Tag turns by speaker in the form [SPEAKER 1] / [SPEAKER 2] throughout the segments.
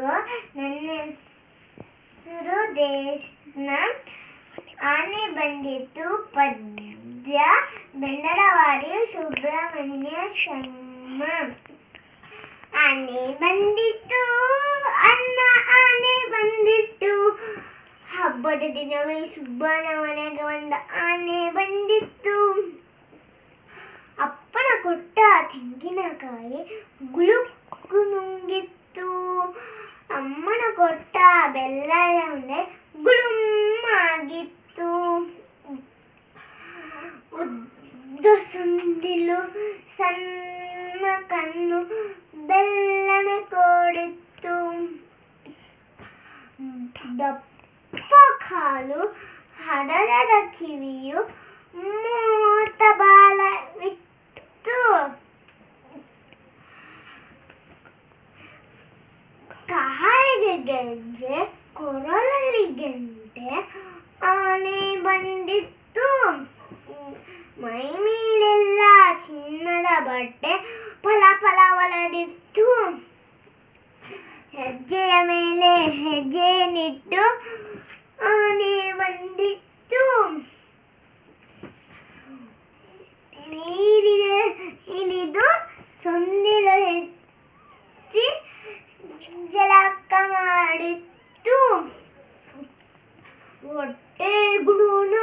[SPEAKER 1] ಎಲ್ಲರಿಗೂ ನನ್ನ ಹೆಸರು ದೇಶನ. ಆನೆ ಬಂದಿತ್ತು ಪದ್ಯ. ಬೆಂಡರವಾಡಿ ಸುಬ್ರಹ್ಮಣ್ಯ ಶರ್ಮ. ಆನೆ ಬಂದಿತ್ತು ಅನ್ನ ಆನೆ ಬಂದಿತ್ತು. ಹಬ್ಬದ ದಿನವೇ ಸುಬ್ಬನ ಮನೆಗೆ ಒಂದು ಆನೆ ಬಂದಿತ್ತು. ಅಪ್ಪನ ಕೊಟ್ಟ ತೆಂಗಿನಕಾಯಿ ಗುಳುಕ್ಕು ಕೊಟ್ಟ ಗುಳುಮ್ ಆಗಿತ್ತು ಉದ್ದ ಸುಂದಿಲು ಸಣ್ಣ ಕಣ್ಣು ಬೆಲ್ಲನೆ ಕೋಡಿತ್ತು. ದಪ್ಪ ಕಾಲು ಹದರದ ಕಿವಿಯು ಗೆಜ್ಜೆ ಕೊರಳಲ್ಲಿ ಗೆಂಟೆ ಆನೆ ಬಂದಿತ್ತು. ಮೈ ಮೇಲೆಲ್ಲ ಚಿನ್ನದ ಬಟ್ಟೆ ಫಲ ಫಲ ಒಲದಿತ್ತು. ಹೆಜ್ಜೆಯ ಮೇಲೆ ಹೆಜ್ಜೆಯನ್ನಿಟ್ಟು ಆನೆ ಬಂದಿತ್ತು. ನೀರಿಗೆ ಇಳಿದು ಸೊಂದಿಲು ಹೆಚ್ಚಿ ಜಲಕ ಮಾಡಿತ್ತು ಹೊಟ್ಟೆ ಗುಣನ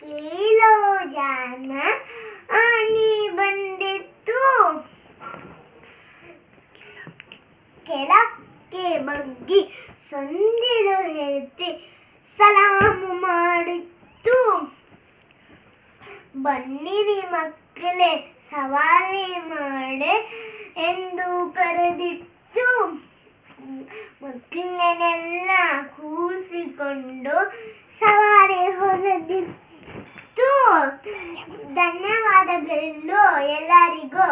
[SPEAKER 1] ಕೀಲೋ ಜಾನ ಆನೆ ಬಂದಿತ್ತು. ಕೆಳಕ್ಕೆ ಬಗ್ಗಿ ಸೊಂದಿಲು ಎತ್ತಿ ಸಲಾಮು ಮಾಡಿತ್ತು. ಬನ್ನಿರಿ ಮಕ್ಕಳೇ, ಸವಾರಿ ಮಾಡೆ ಎಂದು ಕರೆದಿತ್ತು. ಮಕ್ಕಳನ್ನೆಲ್ಲ ಕೂರಿಸಿಕೊಂಡು ಸವಾರಿ ಹೊರದಿತ್ತು ಧನ್ಯವಾದಗಳು ಎಲ್ಲರಿಗೂ.